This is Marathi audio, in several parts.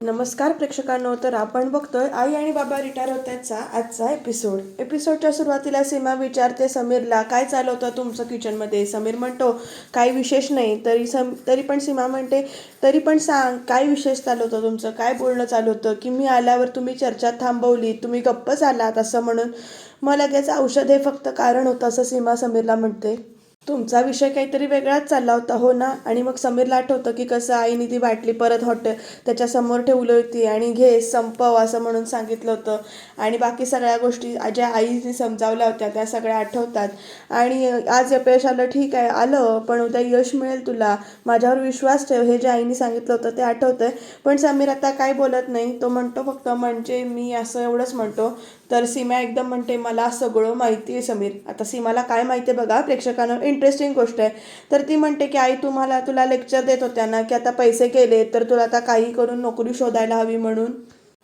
नमस्कार प्रेक्षकांनो तर आपण बघतोय आई आणि बाबा रिटायर होत्याचा आजचा एपिसोड एपिसोडच्या सुरुवातीला सीमा विचारते समीरला काय चालू होतं तुमचं किचनमध्ये समीर म्हणतो काही विशेष नाही. तरी सम तरी पण सीमा म्हणते तरी पण सांग काय विशेष चालू होतं तुमचं? काय बोलणं चालू होतं की मी आल्यावर तुम्ही चर्चा थांबवली तुम्ही गप्पच आलात असं म्हणून मग लगेच औषध हे फक्त कारण होतं असं सीमा समीरला म्हणते. तुमचा विषय काहीतरी वेगळाच चालला होता हो ना? आणि मग समीरला आठवतं की कसं आईने ती बाटली परत हॉटेल त्याच्यासमोर ठेवली होती आणि घे संपव असं म्हणून सांगितलं होतं. आणि बाकी सगळ्या गोष्टी ज्या आईने समजावल्या होत्या त्या सगळ्या आठवतात. आणि आज अपयश आलं ठीक आहे आलं पण उद्या यश मिळेल तुला. माझ्यावर विश्वास ठेव हे जे आईने सांगितलं होतं ते आठवतंय. पण समीर आता काय बोलत नाही तो म्हणतो फक्त म्हणजे मी असं एवढंच म्हणतो तर सीमा एकदम म्हणते मला सगळं माहिती आहे समीर. आता सीमाला काय माहिती आहे बघा प्रेक्षकांना इंटरेस्टिंग गोष्ट आहे. तर ती म्हणते की आई तुम्हाला तुला लेक्चर देत होत्या ना की आता पैसे गेले तर तुला आता काही करून नोकरी शोधायला हवी म्हणून.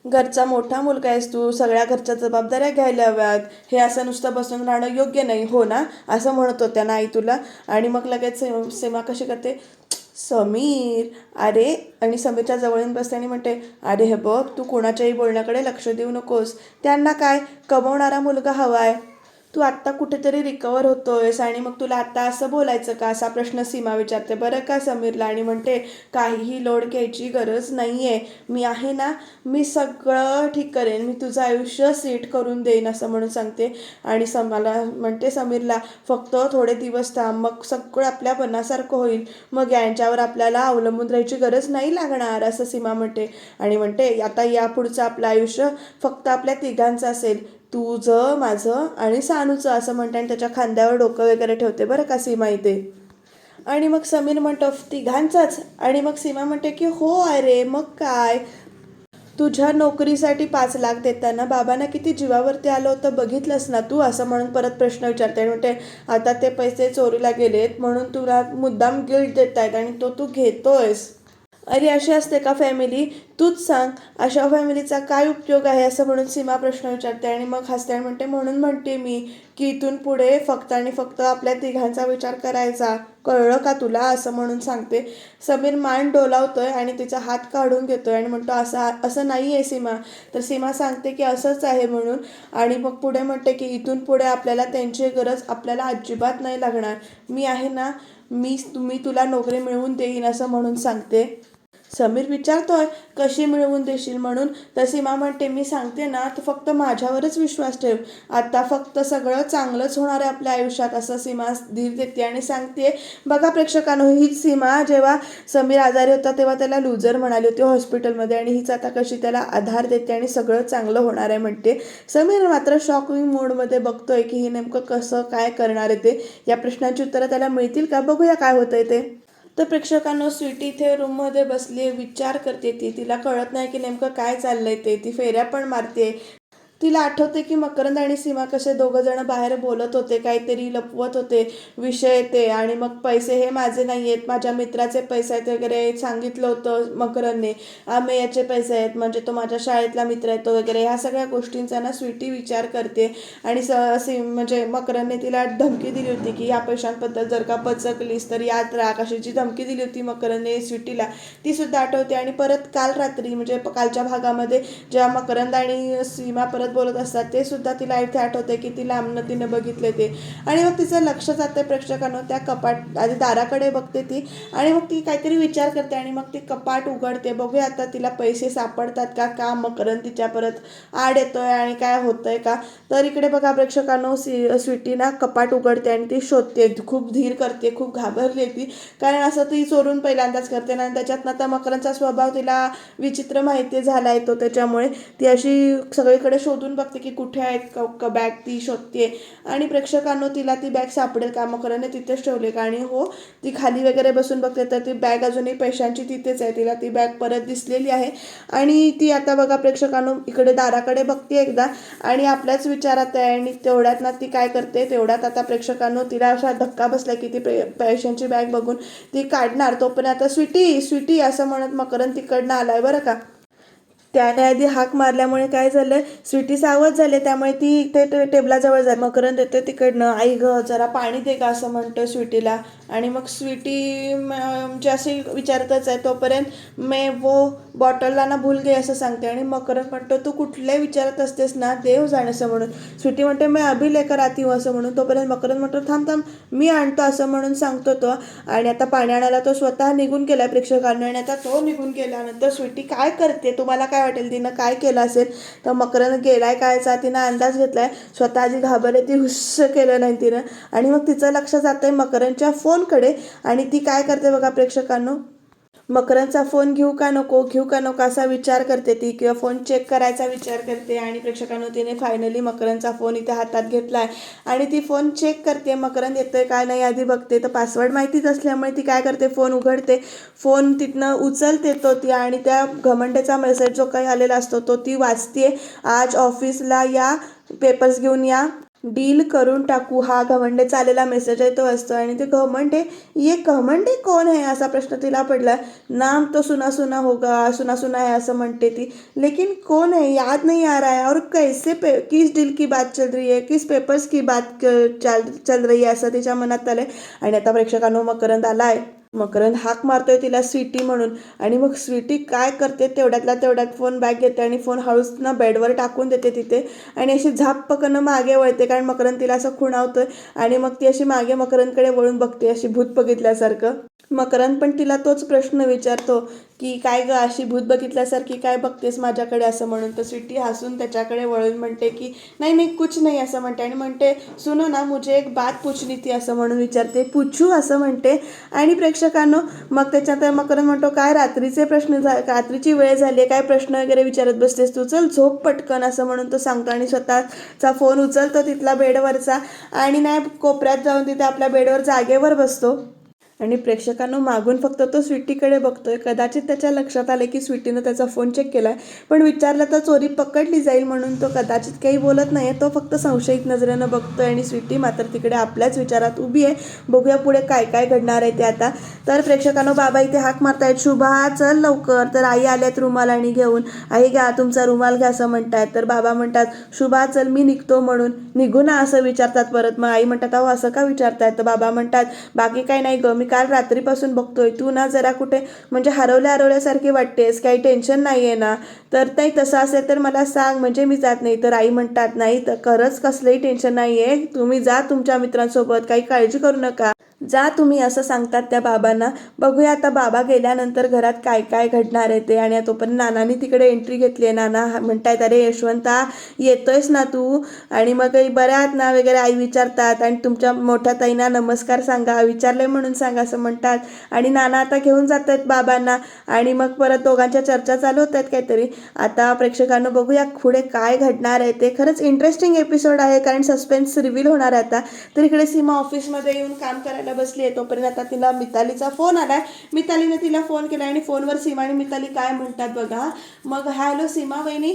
घरचा मोठा मुलगा आहेस तू सगळ्या घरच्या जबाबदाऱ्या घ्यायला हव्यात. हे असं नुसतं बसून राहणं योग्य नाही हो ना? असं म्हणत होत्या ना आई तुला. आणि मग लगेच सीमा कशी करते? समीर अरे आणि समीरच्या जवळून बसते आणि म्हणते अरे हे बघ तू कोणाच्याही बोलण्याकडे लक्ष देऊ नकोस. त्यांना काय कमवणारा मुलगा हवा आहे तू आत्ता कुठेतरी रिकवर होतोयस आणि मग तुला आत्ता असं बोलायचं का? असा प्रश्न सीमा विचारते. बरं का समीरला? आणि म्हणते काहीही लोड घ्यायची गरज नाही आहे मी आहे ना मी सगळं ठीक करेन. मी तुझं आयुष्य सेट करून देईन असं म्हणून सांगते. आणि समाला म्हणते समीरला फक्त थोडे दिवस थांब. मग सगळं आपल्या मनासारखं होईल. मग यांच्यावर आपल्याला अवलंबून राहायची गरज नाही लागणार असं सीमा म्हणते. आणि म्हणते आता यापुढचं आपलं आयुष्य फक्त आपल्या तिघांचं असेल. तुझं माझं आणि सानूचं असं म्हणते आणि त्याच्या खांद्यावर डोकं वगैरे ठेवते बरं का सीमा इथे. आणि मग समीर म्हणतो तिघांचाच आणि मग सीमा म्हणते की हो अरे मग काय? तुझ्या नोकरीसाठी पाच लाख देताना बाबांना किती जीवावरती आलं होतं बघितलंस ना तू? असं म्हणून परत प्रश्न विचारते आणि म्हणते आता ते पैसे चोरीला गेलेत म्हणून तुला मुद्दाम गिल्ट देत आहेत आणि तो तू घेतोयस. अरे अशी असते का फॅमिली तूच सांग अशा फॅमिलीचा काय उपयोग आहे असं म्हणून सीमा प्रश्न विचारते आणि मग हसते आणि म्हणते म्हणून म्हणते मी की इथून पुढे फक्त आणि फक्त आपल्या तिघांचा विचार करायचा. कळलं का तुला? असं म्हणून सांगते. समीर मान डोलावतोय आणि तिचा हात काढून घेतोय आणि म्हणतो असं असं नाही आहे सीमा. तर सीमा सांगते की असंच आहे म्हणून आणि मग पुढे म्हणते की इथून पुढे आपल्याला त्यांची गरज आपल्याला अजिबात नाही लागणार. मी आहे ना मी मी तुला नोकरी मिळवून देईन असं म्हणून सांगते. समीर विचारतोय कशी मिळवून देशील म्हणून? तर सीमा म्हणते मी सांगते ना तर फक्त माझ्यावरच विश्वास ठेव. आता फक्त सगळं चांगलंच होणार आहे आपल्या आयुष्यात असं सीमा धीर देते आणि सांगते. बघा प्रेक्षकांनो हीच सीमा जेव्हा समीर आजारी होता तेव्हा त्याला लुजर म्हणाली होती हॉस्पिटलमध्ये आणि हीच आता कशी त्याला आधार देते आणि सगळं चांगलं होणार आहे म्हणते. समीर मात्र शॉकिंग मूडमध्ये बघतोय की हे नेमकं कसं काय करणार आहे ते. या प्रश्नांची उत्तरं त्याला मिळतील का? बघूया काय होतंय ते. तर प्रेक्षकांनो स्वीटी इथे रूममध्ये बसली विचार करते ती. तिला कळत नाही की नेमकं काय चाललंय ते. ती फेऱ्या पण मारते. तिला आठवते की मकरंद आणि सीमा कसे दोघं जण बाहेर बोलत होते काहीतरी लपवत होते विषय ते. आणि मग पैसे हे माझे नाही आहेत माझ्या मित्राचे पैसे आहेत वगैरे सांगितलं होतं मकरंदने. आम्ही याचे पैसे आहेत म्हणजे तो माझ्या शाळेतला मित्र येतो तो वगैरे. ह्या सगळ्या गोष्टींचा ना स्वीटी विचार करते. आणि स सी म्हणजे मकरंदने तिला धमकी दिली होती की या पैशांबद्दल जर का पचकलीस तर यात राख अशी जी धमकी दिली होती मकरंदने स्वीटीला ती सुद्धा आठवते. आणि परत काल रात्री म्हणजे कालच्या भागामध्ये जेव्हा मकरंद आणि सीमा परत बोलत असतात ते सुद्धा तिला इथे आठवते की ती लांबनं तिनं बघितले ते. आणि मग तिचं लक्ष जाते प्रेक्षकांना त्या कपाट आधी दाराकडे बघते ती आणि मग ती काहीतरी विचार करते आणि मग ती कपाट उघडते. बघूया आता तिला पैसे सापडतात का का मकरन तिच्या परत आड येतोय आणि काय होतंय का? तर इकडे बघा प्रेक्षकांनो सी स्वीटी ना कपाट उघडते आणि ती शोधते खूप धीर करते खूप घाबरली ती. कारण असं ती चोरून पहिल्यांदाच करते आणि त्याच्यात आता मकरांचा स्वभाव तिला विचित्र माहिती झाला आहे तो त्याच्यामुळे. ती अशी सगळीकडे शोधून बघते की कुठे आहेत क- क बॅग ती शोधते. आणि प्रेक्षकांनो तिला ती बॅग सापडेल का? मकराने तिथेच ठेवली का आणि हो ती खाली वगैरे बसून बघते तर ती बॅग अजूनही पैशांची तिथेच आहे. तिला ती बॅग परत दिसलेली आहे. आणि ती आता बघा प्रेक्षकांनो इकडे दाराकडे बघते एकदा. आणि आपल्याच विचारात आहे आणि तेवढ्यात ना ती काय करते? तेवढ्यात आता प्रेक्षकांनो तिला असा धक्का बसला की ती पे- पैशांची बॅग बघून ती काढणार. तो पण आता स्वीटी स्वीटी असं म्हणत मकरन तिकडनं आलाय बरं का? त्याने आधी हाक मारल्यामुळे काय झालं स्वीटी सावध झाले त्यामुळे ती ते टेबलाजवळ जाईल मकरंद येते तिकडनं आई ग जरा पाणी दे का असं म्हणतो स्वीटीला. आणि मग स्वीटी म्हणजे अशी विचारतच आहे तोपर्यंत मे वो बॉटलला ना भूल गे असं सांगते. आणि मकरंद म्हणतो तू कुठले विचारत असतेस ना देव जाण असं म्हणून. स्वीटी म्हणते मी अभिलेकर आती हूँ असं म्हणून. तोपर्यंत मकरंद म्हणतो थांब थांब मी आणतो असं म्हणून सांगतो तो. आणि आता पाणी आणायला तो स्वतः निघून गेलाय प्रेक्षकांना. आणि आता तो निघून गेल्यानंतर स्वीटी काय करते? तुम्हाला काय वाटेल तिनं काय केलं असेल? तर मकरनं गेलाय कायचा तिनं अंदाज घेतलाय. स्वतः आधी घाबरले ती हुस्स केलं नाही तिनं. आणि मग तिचं लक्ष जातं आहे मकरनच्या फोनकडे. आणि ती काय करते बघा प्रेक्षकांनो? मकरंदचा फोन घेऊ का नको घेऊ का नको असा विचार करते ती किंवा फोन चेक करायचा विचार करते आणि प्रेक्षकांनो तिने फायनली मकरंदचा फोन इथे हातात घेतला आहे आणि ती फोन चेक करते मकरंद येतोय काय नाही आधी बघते. तर पासवर्ड माहितीच असल्यामुळे ती काय करते फोन उघडते. फोन तिथनं उचलते तो ती आणि त्या घमंडेचा मेसेज जो काही आलेला असतो तो ती वाचते आज ऑफिसला या पेपर्स घेऊन या. डील करून टाकू. हा घमंडेचा आलेला मेसेज आहे तो असतो. आणि ते घमंडे ये घमंडे कोण आहे? असा प्रश्न तिला पडला. नाम तो सुना सुना होगा सुना सुना है असं म्हणते ती. लेकिन कौन है याद नहीं आ रहा है. और कैसे पे किस डील की बात चल रही है? किस पेपर्स की बात चल चल रही है? असं तिच्या मनात आलंय. आणि आता प्रेक्षकांनो मकरंद आलाय. मकरंद हाक मारतोय तिला स्वीटी म्हणून. आणि मग स्वीटी काय करते? तेवढ्यातला तेवढ्यात फोन बॅग घेते आणि फोन हळूच ना बेडवर टाकून देते तिथे. आणि अशी झाप पकडणं मागे वळते कारण मकरंद तिला असं खुणावतोय. आणि मग ती अशी मागे मकरंदकडे वळून बघते अशी भूत बघितल्यासारखं. मकरंद पण तिला तोच प्रश्न विचारतो की काय ग अशी भूत बघितल्यासारखी काय बघतेस माझ्याकडे असं म्हणून? तर स्वीटी हसून त्याच्याकडे वळून म्हणते की नाही नाही कुछ नाही असं म्हणते. आणि म्हणते सुनो ना मुझे एक बात पूछनी ती असं म्हणून विचारते. पूछू? असं म्हणते. आणि प्रेक्षकांनो मग त्याच्यात मकरंद म्हणतो काय रात्रीचे प्रश्न झा रात्रीची वेळ झाली काय प्रश्न वगैरे विचारत बसतेस तू? चल झोप पटकन असं म्हणून तो सांगतो. आणि स्वतःचा फोन उचलतो तिथला बेडवरचा. आणि नाही कोपऱ्यात जाऊन तिथे आपल्या बेडवर जागेवर बसतो. आणि प्रेक्षकांनो मागून फक्त तो स्वीटीकडे बघतोय. कदाचित त्याच्या लक्षात आले की स्वीटीनं त्याचा फोन चेक केलाय. पण विचारलं तर चोरी पकडली जाईल म्हणून तो कदाचित काही बोलत नाही तो फक्त संशयित नजरेनं बघतोय आणि स्वीटी मात्र तिकडे आपल्याच विचारात उभी आहे. बघूया पुढे काय काय घडणार आहे ते आता. तर प्रेक्षकांनो बाबा इथे हाक मारतायत. शुभा चल लवकर. तर आई आल्यात रुमाल आणि घेऊन. आई घ्या तुमचा रुमाल घ्या असं म्हणतायत. तर बाबा म्हणतात शुभा चल मी निघतो म्हणून. निघू ना असं विचारतात परत. मग आई म्हणतात अहो असं का विचारतायत तर बाबा म्हणतात बाकी काही नाही ग मी काल रात्रीपासून बघतोय. तू ना जरा कुठे म्हणजे हरवल्या हरवल्यासारखी वाटतेस काही टेन्शन नाही आहे ना. तर नाही तसं असेल तर मला सांग म्हणजे मी जात नाही. तर आई म्हणतात नाही तर खरंच कसलंही टेन्शन नाही आहे तुम्ही जा तुमच्या मित्रांसोबत काही काळजी करू नका. जा तुम्ही असं सांगतात त्या बाबांना. बघूया आता बाबा गेल्यानंतर घरात काय काय घडणार आहे ते. आणि तोपर्यंत नानानी तिकडे एंट्री घेतली आहे. नाना म्हणतायत अरे यशवंता येतोयस ना तू? आणि मग बऱ्यात ना वगैरे आई विचारतात. आणि तुमच्या मोठ्या ताईंना नमस्कार सांगा विचारलंय म्हणून सांगा असं म्हणतात. आणि नाना आता घेऊन जात आहेत बाबांना. आणि मग परत दोघांच्या चर्चा चालू होत आहेत काहीतरी. आता प्रेक्षकांना बघूया पुढे काय घडणार आहे ते. खरंच इंटरेस्टिंग एपिसोड आहे कारण सस्पेन्स रिव्हील होणार आहे आता. तर इकडे सीमा ऑफिसमध्ये येऊन काम करायला बसली आहे तोपर्यंत आता तिला मितालीचा फोन आलाय. मितालीने तिला फोन केला आणि फोनवर सीमा आणि मिताली काय म्हणतात बघा. मग हॅलो सीमा वहिनी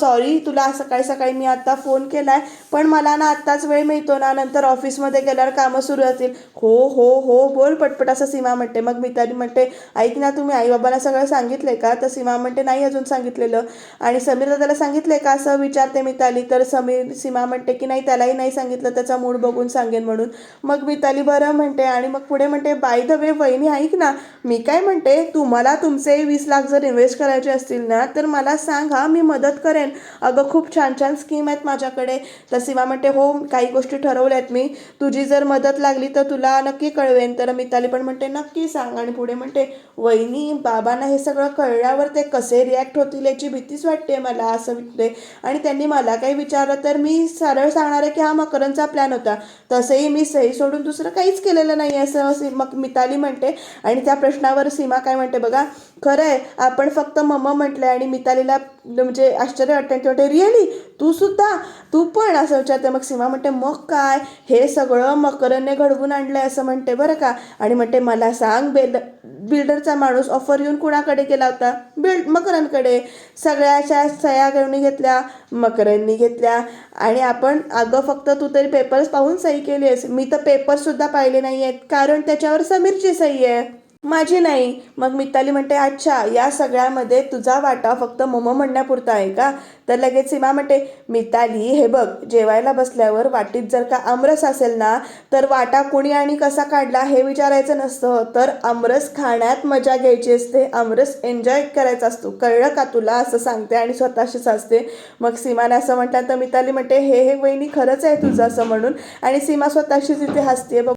सॉरी तुला सकाळी सकाळी मी आता फोन केलाय पण मला ना आत्ताच वेळ मिळतो ना नंतर ऑफिसमध्ये गेल्यावर कामं सुरू असतील. हो हो हो बोल पटपट असं सीमा म्हणते. मग मिताली म्हणते ऐक ना तुम्ही आईबाबांना सगळं सांगितलंय का? तर सीमा म्हणते नाही अजून सांगितलेलं. आणि समीर दादाला सांगितलंय का असं विचारते मिताली. तर समीर सीमा म्हणते की नाही त्यालाही नाही सांगितलं त्याचा मूड बघून सांगेन म्हणून. मग मिताली बरं म्हणते आणि मग पुढे म्हणते बाय द वे वहिनी ऐक ना मी काय म्हणते तुम्हाला तुमचे वीस लाख जर इन्व्हेस्ट करायचे असतील ना तर मला सांग हा मी मदत करेन. अगं खूप छान छान स्कीम आहेत माझ्याकडे. तर सीमा म्हणते हो काही गोष्टी ठरवल्या आहेत मी. तुझी जर मदत लागली तर तुला नक्की कळवेन. तर मिताली पण म्हणते नक्की सांग. आणि पुढे म्हणते वहिनी बाबांना हे सगळं कळल्यावर ते कसे रिॲक्ट होतील याची भीतीच वाटते मला असं म्हणते. आणि त्यांनी मला काही विचारलं तर मी सरळ सांगणार आहे की हा मकरंदचा प्लॅन होता. तसंही मी सही सोडून दुसरं काहीच केलेलं नाही असं सी- मग मिताली म्हणते. आणि त्या प्रश्नावर सीमा काय म्हणते बघा खरं आहे आपण फक्त मम्मा म्हटलंय आणि मितालीला म्हणजे आश्चर्य वाटतं ते म्हणते रिअली तू सुद्धा? तू पण? असं विचारते. मग सीमा म्हणते मग काय? हे सगळं मकरने घडवून आणलंय असं म्हणते. बरं का? आणि म्हणते मला सांग बेल बिल्डरचा माणूस ऑफर येऊन कुणाकडे केला होता? बिल्ड मकरांकडे. सगळ्याच्या सह्या घेऊन घेतल्या मकरांनी घेतल्या. आणि आपण अगं फक्त तू तरी पेपर्स पाहून सही केली आहेस मी तर पेपर्ससुद्धा पाहिले नाही आहेत कारण त्याच्यावर समीरची सही आहे. माझी नाही. मग मिताली म्हणते अच्छा या सगळ्यामध्ये तुझा वाटा फक्त मोमो म्हणण्यापुरता आहे का? तर लगेच सीमा म्हणते मिताली हे बघ जेवायला बसल्यावर वाटीत जर का आमरस असेल ना तर वाटा कुणी आणि कसा काढला हे विचारायचं नसतं. तर आमरस खाण्यात मजा घ्यायची असते. आमरस एन्जॉय करायचा असतो. कळलं का तुला? असं सांगते आणि स्वतःशीच असते मग सीमाने असं म्हटलं तर मिताली म्हणते हे हे वहिनी खरंच आहे तुझं असं म्हणून. आणि सीमा स्वतःशीच इथे हसते बघ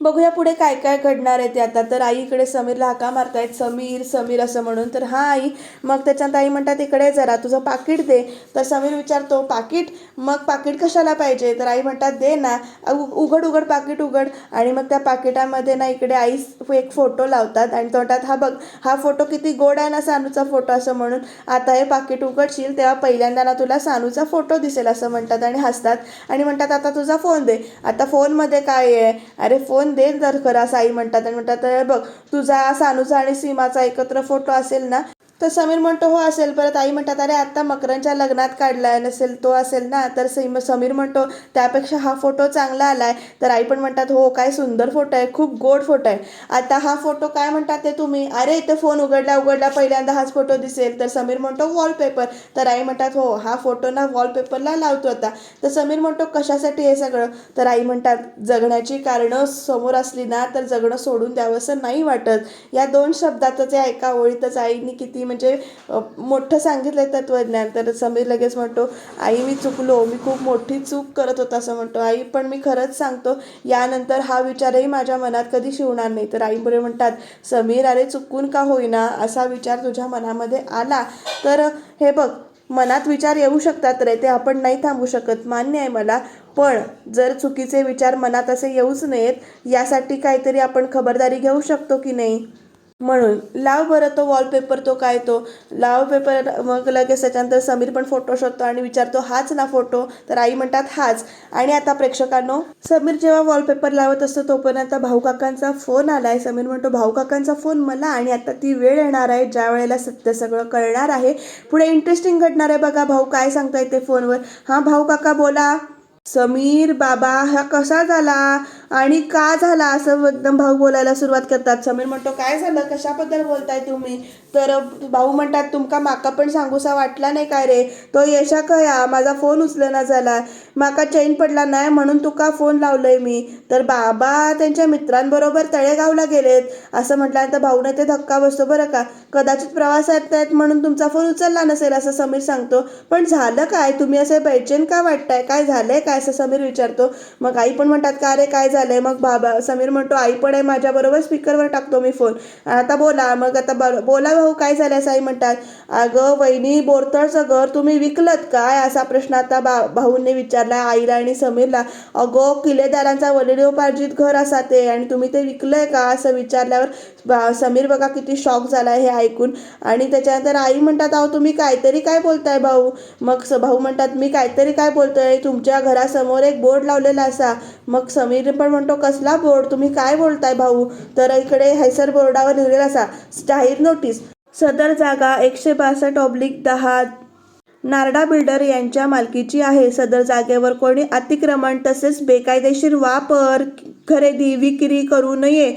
बघूया पुढे काय काय घडणार आहे ते आता. तर आई इकडे समीरला हाका मारतायत समीर समीर असं म्हणून. तर हा आई मग त्याच्यात आई म्हणतात इकडे जरा तुझं पाकिट दे. तर समीर विचारतो पाकिट? मग पाकिट कशाला पाहिजे? तर आई म्हणतात दे ना उ- उघड उघड पाकिट उघड. आणि मग त्या पाकिटामध्ये ना इकडे आई एक फोटो लावतात आणि तोंडात हा बघ हा फोटो किती गोड आहे ना सानूचा फोटो असं म्हणून. आता हे पाकिट उघडशील तेव्हा पहिल्यांदा ना तुला सानूचा फोटो दिसेल असं म्हणतात आणि हसतात आणि म्हणतात आता तुझा फोन दे. आता फोनमध्ये काय आहे? अरे फोन दे जर खरं असं आई म्हणतात आणि म्हणतात बघ तुझा सानूचा आणि सीमाचा एकत्र फोटो असेल ना तर समीर म्हणतो हो असेल. परत आई म्हणतात अरे आत्ता मकरांच्या लग्नात काढला आहे नसेल तो असेल ना? तर सैम समीर म्हणतो त्यापेक्षा हा फोटो चांगला आला आहे तर आई पण म्हणतात हो काय सुंदर फोटो आहे खूप गोड फोटो आहे. आता हा फोटो काय म्हणतात ते तुम्ही? अरे इथे फोन उघडला उघडला पहिल्यांदा हाच फोटो दिसेल. तर समीर म्हणतो वॉलपेपर तर आई म्हणतात हो हा फोटो ना वॉलपेपरला लावतो आता. तर समीर म्हणतो कशासाठी हे सगळं? तर आई म्हणतात जगण्याची कारणं समोर असली ना तर जगणं सोडून द्यावंसं नाही वाटत. या दोन शब्दातच या एका ओळीतच आईने किती म्हणजे मोठं मोठं सांगितलंय तत्वज्ञान. तर समीर लगेच म्हणतो आई मी चुकलो. मी खूप मोठी चूक करत होता असं म्हणतो. आई पण मी खरंच सांगतो यानंतर हा विचारही माझ्या मनात कधी शिवणार नाही. तर आई पुढे म्हणतात समीर अरे चुकून का होईना? असा विचार तुझ्या मनामध्ये आला? तर हे बघ मनात विचार येऊ शकतात रे. ते आपण नाही थांबू शकत. मान्य आहे मला. पण जर चुकीचे विचार मनात असे येऊच नयेत यासाठी काहीतरी आपण खबरदारी घेऊ शकतो की नाही? म्हणून. लाव बरं तो वॉलपेपर तो काय तो. लाव पेपर मग लगेच त्याच्यानंतर समीर पण फोटो शोधतो आणि विचारतो हाच ना फोटो तर आई म्हणतात हाच. आणि आता प्रेक्षकांनो समीर जेव्हा वॉलपेपर लावत असतो तोपर्यंत भाऊ काकांचा फोन आला आहे समीर म्हणतो भाऊ काकांचा फोन मला आणि आता ती वेळ येणार आहे. ज्या वेळेला सत्य सगळं कळणार आहे. पुढे इंटरेस्टिंग घडणार आहे बघा भाऊ काय सांगताय ते फोनवर हां भाऊ काका बोला. समीर बाबा हा कसा झाला? आणि का झाला? असं एकदम भाऊ बोलायला सुरुवात करतात. समीर म्हणतो काय झालं? कशाबद्दल बोलताय तुम्ही? तर भाऊ म्हणतात तुमका माका पण सांगूसा वाटला नाही काय रे? तो यशा कया माझा फोन उचलना झाला माका चैन पडला नाही म्हणून तुका फोन लावलंय मी. तर बाबा त्यांच्या मित्रांबरोबर तळेगावला गेलेत. असं म्हटल्यानंतर भाऊने ते धक्का बसतो बरं का? कदाचित प्रवासात आहेत म्हणून तुमचा फोन उचलला नसेल असं समीर सांगतो. पण झालं काय? तुम्ही असे बेचैन का वाटताय? काय झालंय काय? असं समीर विचारतो. मग आई पण म्हणतात का रे? काय झालंय? मग बाबा समीर म्हणतो आई पण आहे माझ्याबरोबर स्पीकरवर टाकतो मी फोन. आता बोला. मग आता ब- बोला भाऊ काय झालं? असं आई म्हणतात. अगं वहिनी बोरतळचं घर तुम्ही विकलत काय? असा प्रश्न आता बा भाऊंनी विचारला आईला आणि समीरला. अगो किल्लेदारांचा वडिलोपार्जित घर असा ते आणि तुम्ही ते विकलंय का? असं विचारल्यावर बा- समीर बघा किती शॉक झाला हे ऐकून. आणि त्याच्यानंतर आई म्हणतात अहो तुम्ही काहीतरी काय बोलताय भाऊ? मग स- भाऊ म्हणतात मी काहीतरी काय बोलतोय? तुमच्या घरासमोर एक बोर्ड लावलेला असा. मग समीर पण म्हणतो कसला बोर्ड? तुम्ही काय बोलताय भाऊ? तर इकडे हैसर बोर्डावर लिहिलेला असा जाहीर नोटीस. सदर जागा एकशे बासष्ट ऑब्लिक दहा. नारडा बिल्डर यांच्या मालकीची आहे. सदर जागेवर कोणी अतिक्रमण तसेच बेकायदेशीर वापर खरेदी विक्री करू नये.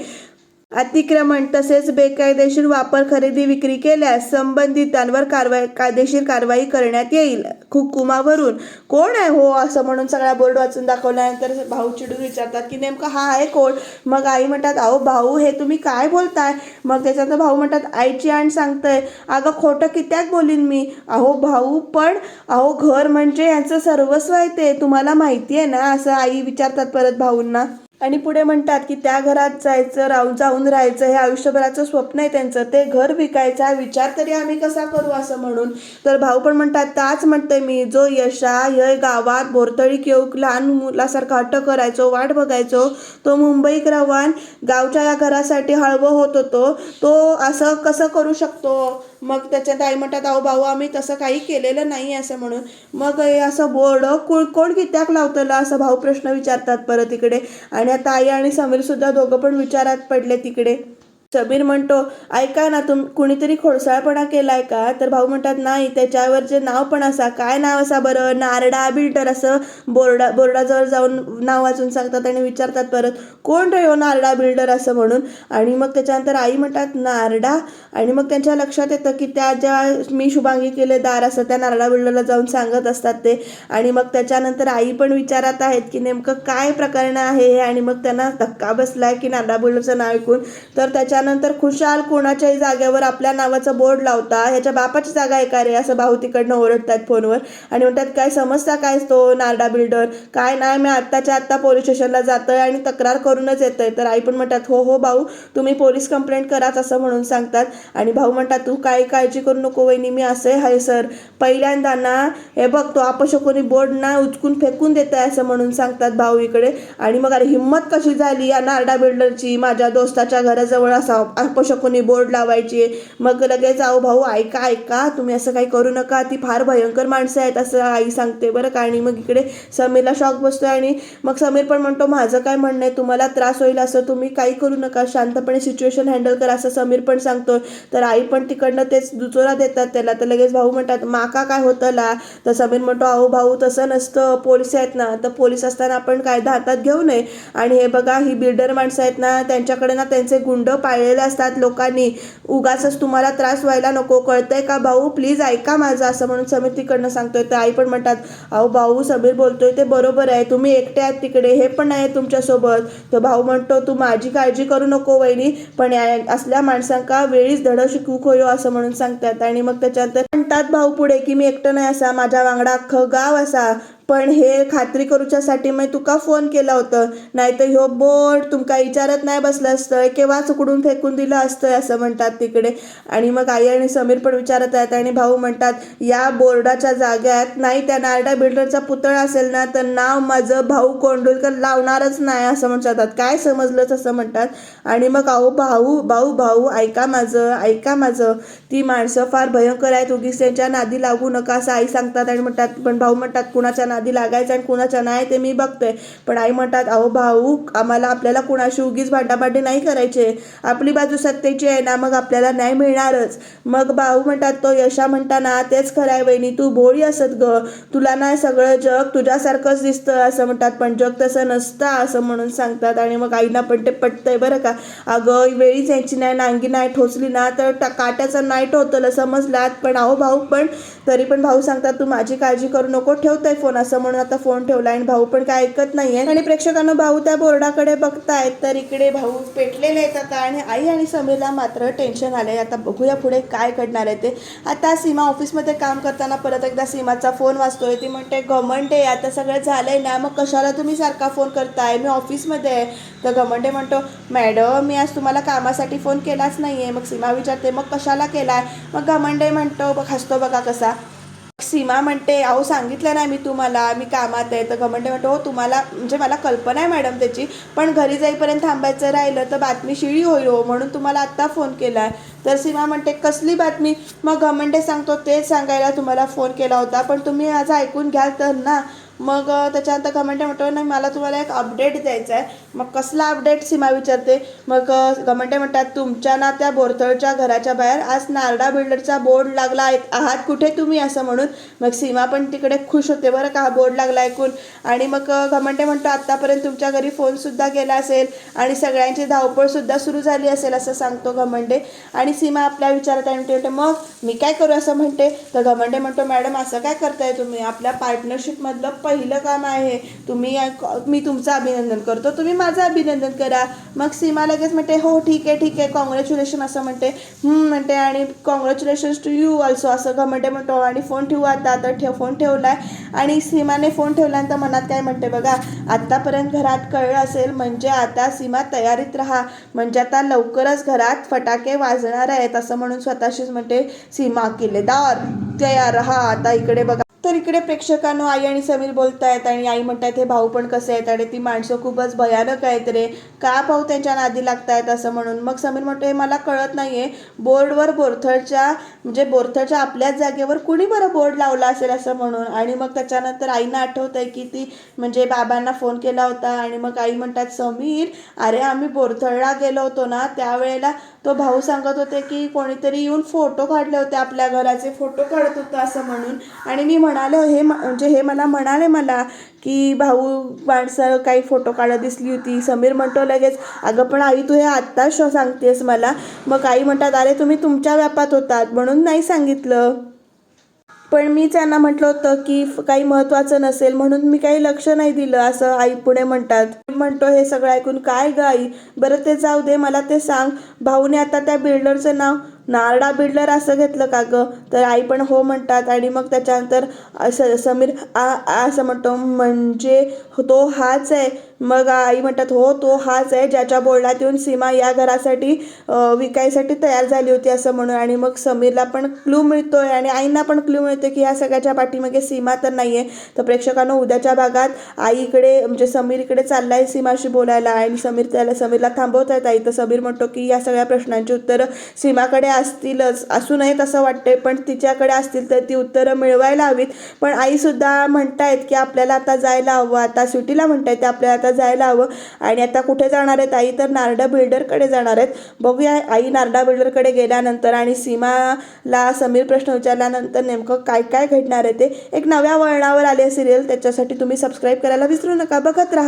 अतिक्रमण तसेच बेकायदेशीर वापर खरेदी विक्री केल्यास संबंधितांवर कारवाई कायदेशीर कारवाई करण्यात येईल. हुकुमावरून कोण आहे हो असं म्हणून सगळा बोर्ड वाचून दाखवल्यानंतर भाऊ चिडून विचारतात की नेमका हा आहे कोण? मग आई म्हणतात अहो भाऊ हे तुम्ही काय बोलताय? मग त्याच्यानंतर भाऊ म्हणतात आईची आण सांगतंय. अगं खोटं कित्याक बोलीन मी? अहो भाऊ पण अहो घर म्हणजे यांचं सर्वस्व आहे ते. तुम्हाला माहिती आहे ना? असं आई विचारतात परत भाऊंना. आणि पुढे म्हणतात की त्या घरात जायचं राहून जाऊन राहायचं हे आयुष्यभराचं स्वप्न आहे त्यांचं. ते घर विकायचा विचार तरी आम्ही कसा करू असं म्हणून. तर भाऊ पण म्हणतात ताच म्हणते मी जो यशा य गावात भोरतळी येऊक लहान मुलासारखा हट्ट करायचो वाट बघायचो तो मुंबईक रवान गावच्या या घरासाठी हळवं होत होतो तो असं कसं करू शकतो? मग त्याच्या ताई म्हणतात अहो भाऊ आम्ही तसं काही केलेलं नाही असं म्हणून. मग हे असं बोर्ड कोण कोण कित्याक लावतलं? असं भाऊ प्रश्न विचारतात परत इकडे. आणि आता आई आणि समीर सुद्धा दोघं पण विचारात पडले तिकडे. समीर म्हणतो ऐका ना तुम कुणीतरी खोडसाळपणा केलाय का? तर भाऊ म्हणतात नाही त्याच्यावर जे नाव पण असा काय नाव असा बरं? नारडा बिल्डर असं बोर्डा बोर्डाजवळ जाऊन नाव वाचून सांगतात आणि विचारतात परत कोण रे हो नारडा बिल्डर असं म्हणून? आणि मग त्याच्यानंतर आई म्हणतात नारडा. आणि मग त्यांच्या लक्षात येतं की त्या ज्या मी शुभांगी केले दार असं त्या नारडा बिल्डरला जाऊन सांगत असतात ते. आणि मग त्याच्यानंतर आई पण विचारत आहेत की नेमकं काय प्रकरण आहे हे? आणि मग त्यांना धक्का बसलाय की नारडा बिल्डरचं नाव ऐकून. तर त्याच्या त्यानंतर खुशाल कोणाच्याही जागेवर आपल्या नावाचा बोर्ड लावता ह्याच्या बापाची जागा आहे का रे? असं भाऊ तिकडनं ओरडतात फोनवर आणि म्हणतात काय समजता काय तो नारडा बिल्डर? काय नाही मी आत्ताच्या आत्ता पोलीस स्टेशनला जातोय आणि तक्रार करूनच येतोय. तर आई पण म्हणतात हो हो भाऊ तुम्ही पोलीस कंप्लेंट कराच असं म्हणून सांगतात. आणि भाऊ म्हणतात तू काही काळजी करू नको वहिनी मी असं आहे सर. पहिल्यांदा ना हे बघ तो अपशकुनी बोर्ड ना उचकून फेकून देत आहे असं म्हणून सांगतात भाऊ इकडे. आणि मग अरे हिंमत कशी झाली या नारडा बिल्डरची? माझ्या दोस्ताच्या घराजवळ असा अपशकुनी बोर्ड लावायची. मग लगेच आहो भाऊ ऐका ऐका. तुम्ही असं काही करू नका. ती फार भयंकर माणसं आहेत असं आई सांगते बरं का. आणि मग इकडे समीरला शॉक बसतोय आणि मग समीर पण म्हणतो माझं काय म्हणणं आहे? तुम्हाला त्रास होईल असं तुम्ही काही करू नका. शांतपणे सिच्युएशन हँडल करा असं समीर पण सांगतो तर आई पण तिकडनं तेच दुचोरा देतात त्याला. तर लगेच भाऊ म्हणतात माका काय होतं ला तर समीर म्हणतो अहो भाऊ तसं नसतं. पोलीस आहेत ना. तर पोलीस असताना आपण कायदा हातात घेऊ नये. आणि हे बघा ही बिल्डर माणसं आहेत ना त्यांच्याकडे ना त्यांचे गुंड पाळलेलं असतात लोकांनी. उगाच तुम्हाला त्रास व्हायला नको. कळतंय का भाऊ? प्लीज ऐका माझं असं म्हणून समीर तिकडनं सांगतोय. तर आई पण म्हणतात अहो भाऊ समीर बोलतोय ते बरोबर आहे. तुम्ही एकटे आहात तिकडे. हे पण आहे तुमच्यासोबत. तर भाऊ म्हणतो तू माझी काळजी करू नको वहिनी. पण असल्या माणसांका वेळीच धड शिकू खोयो असं म्हणून सांगतात. आणि मग त्याच्यानंतर म्हणतात भाऊ पुढे की मी एकटं नाही असा. माझ्या वांगडा अख्खं गाव असा. पण हे खात्री करूच्यासाठी मी तुका फोन केला होतं. नाहीतर ह्यो बोर्ड तुमका विचारत नाही बसलं असतं केव्हा चुकडून फेकून दिलं असतं असं म्हणतात तिकडे. आणि मग आई आणि समीर पण विचारत आहेत आणि भाऊ म्हणतात या बोर्डाच्या जाग्यात नाही त्या नारडा बिल्डरचा पुतळा असेल ना तर नाव माझं भाऊ कोंडुलकर लावणारच नाही असं म्हणतात. काय समजलंच असं म्हणतात. आणि मग अहो भाऊ भाऊ भाऊ ऐका माझं ऐका माझं. ती माणसं फार भयंकर आहेत उगीच त्यांच्या नादी लागू नका असं आई सांगतात आणि म्हणतात पण भाऊ म्हणतात कुणाच्या नादी लागायचं आणि कुणाच्या नाही ते मी बघतोय. पण आई म्हणतात अहो भाऊ आम्हाला आपल्याला कुणाशी उगीच भांडाभांडी नाही करायचे. आपली बाजू सत्तेची आहे ना मग आपल्याला न्याय मिळणारच. मग भाऊ म्हणतात तो यशा म्हणताना तेच खरं आहे वहिनी तू भोळी असत ग. तुला ना सगळं जग तुझ्यासारखंच दिसतं असं म्हणतात. पण जग तसं नसतं असं म्हणून सांगतात. आणि मग आईना पण ते पटतंय बरं का. अगं वेळीच यांची नाही नांगी नाही ठोचली ना तर काट्याचं नाईट होतं समजलात? पण अहो भाऊ पण तरी पण भाऊ सांगतात तू माझी काळजी करू नको ठेवतोय फोन असं म्हणून आता फोन ठेवला आणि भाऊ पण काय ऐकत नाहीये. आणि प्रेक्षकांना भाऊ त्या बोर्डाकडे बघतायत तर इकडे भाऊ पेटलेले आहेत आता आणि आई आणि समीरला मात्र टेन्शन आलंय. आता बघूया पुढे काय घडणार आहे ते. आता सीमा ऑफिसमध्ये काम करताना परत एकदा सीमाचा फोन वाचतोय ती म्हणते घमंडे आता सगळं झालंय ना मग कशाला तुम्ही सारखा फोन करताय? मी ऑफिसमध्ये आहे. तर घमंडे म्हणतो मॅडम मी आज तुम्हाला कामासाठी फोन केलाच नाही आहे मग सीमा विचारते मग कशाला केलाय? मग घमंडे म्हणतो बघ हसतो बघा कसा. सीमा म्हणते अहो सांगितलं नाही मी तुम्हाला मी कामात आहे. तर घमंडे म्हणतो हो तुम्हाला म्हणजे मला कल्पना आहे मॅडम त्याची पण घरी जाईपर्यंत थांबायचं राहिलं तर बातमी शिळी होईल हो म्हणून तुम्हाला आत्ता फोन केला आहे तर सीमा म्हणते कसली बातमी? मग घमंडे सांगतो तेच सांगायला तुम्हाला फोन केला होता पण तुम्ही आज ऐकून घ्याल तर ना मग त्याच्यानंतर घमंडे म्हणतो नाही मला तुम्हाला एक अपडेट द्यायचा आहे मग कसला अपडेट सीमा विचारते. मग अ, घमंडे म्हणतात तुमच्या ना त्या बोरतळच्या घराच्या बाहेर आज नारडा बिल्डरचा बोर्ड लागला आहात कुठे तुम्ही? असं म्हणून मग सीमा पण तिकडे खुश होते. बरं का हा बोर्ड लागला ऐकून. आणि मग घमंडे म्हणतो आत्तापर्यंत तुमच्या घरी फोनसुद्धा गेला असेल आणि सगळ्यांची धावपळसुद्धा सुरू झाली असेल असं सांगतो घमंडे आणि सीमा आपल्या विचारात आहे म्हणते मग मी काय करू? असं म्हणते. तर घमंडे म्हणतो मॅडम असं काय करताय तुम्ही? आपल्या पार्टनरशिपमधलं पहिलं काम आहे. तुम्ही मी तुमचं अभिनंदन करतो. तुम्ही माझं अभिनंदन करा. मग सीमा लगेच म्हणते हो ठीक आहे ठीक आहे. कॉंग्रॅच्युलेशन असं म्हणते. म्हणते. आणि कॉंग्रॅच्युलेशन्स टू यू ऑल्सो असं म्हणते. म्हणतो आणि फोन ठेवू. आता तर ठेव फोन ठेवला आहे आणि सीमाने फोन ठेवल्यानंतर मनात काय म्हणते बघा आत्तापर्यंत घरात कळलं असेल म्हणजे आता सीमा तयारीत राहा. म्हणजे आता लवकरच घरात फटाके वाजणार आहेत असं म्हणून स्वतःशीच म्हणते सीमा किल्लेदार तयार राहा. आता इकडे बघा. तर इकडे प्रेक्षकांनो आई आणि समीर बोलतायत आणि आई म्हणतायत हे भाऊ पण कसे आहेत? आणि ती माणसं खूपच भयानक आहेत रे. का भाऊ त्यांच्या नादी लागतायत असं म्हणून? मग समीर म्हणतो हे मला कळत नाहीये. बोर्डवर बोरथडच्या म्हणजे बोरथडच्या आपल्याच जागेवर कुणी बरं बोर्ड लावला असेल असं म्हणून? आणि मग त्याच्यानंतर आईना आठवत आहे की ती म्हणजे बाबांना फोन केला होता आणि मग आई म्हणतात समीर अरे आम्ही बोरथडला गेलो होतो ना त्यावेळेला तो भाऊ सांगत होते की कोणीतरी येऊन फोटो काढले होते आपल्या घराचे फोटो काढत होतं असं म्हणून. आणि मी म्हण म्हणाले हे म्हणजे हे मला म्हणाले मला की भाऊ माणसं काही फोटो काढत दिसली होती. समीर म्हणतो लगेच अगं पण आई तू हे आत्ता शो सांगतेस मला. मग आई म्हणतात अरे तुम्ही तुमच्या व्यापात होतात. म्हणून नाही सांगितलं. पण मी त्यांना म्हटलं होतं की काही महत्त्वाचं नसेल म्हणून मी काही लक्ष नाही दिलं असं आई पुढे म्हणतात. म्हणतो हे सगळं ऐकून काय ग आई? बरं ते जाऊ दे मला ते सांग. भाऊने आता त्या बिल्डरचं नाव नारडा बिल्डर असं घेतलं का गं? तर आई पण हो म्हणतात आणि मग त्याच्यानंतर असं समीर आ असं म्हणतो म्हणजे तो हाच आहे. मग आई म्हणतात हो तो हाच आहे ज्याच्या बोलण्यात येऊन सीमा या घरासाठी विकायसाठी तयार झाली होती असं म्हणून. आणि मग समीरला पण क्लू मिळतोय आणि आईंना पण क्लू मिळतो की ह्या सगळ्याच्या पाठीमागे सीमा तर नाही आहे तर प्रेक्षकांना उद्याच्या भागात आईकडे म्हणजे समीर इकडे चाललाय सीमाशी बोलायला आणि समीर त्याला समीरला थांबवत आहेत आई. तर समीर म्हणतो की या सगळ्या प्रश्नांची उत्तरं सीमाकडे असतीलच असू नयेत असं वाटतंय पण तिच्याकडे असतील तर ती उत्तरं मिळवायला हवीत. पण आईसुद्धा म्हणतायत की आपल्याला आता जायला हवं. आता सुटीला म्हणतायत आपल्याला आता जायला हवं. आणि आता कुठे जाणार आहेत? आई तर नारडा बिल्डरकडे जाणार आहेत. बघूया आई नारडा बिल्डरकडे गेल्यानंतर आणि सीमाला समीर प्रश्न विचारल्यानंतर नेमकं काय काय घडणार आहे ते एक नव्या वळणावर आले सिरियल. त्याच्यासाठी तुम्ही सबस्क्राईब करायला विसरू नका. बघत राहा.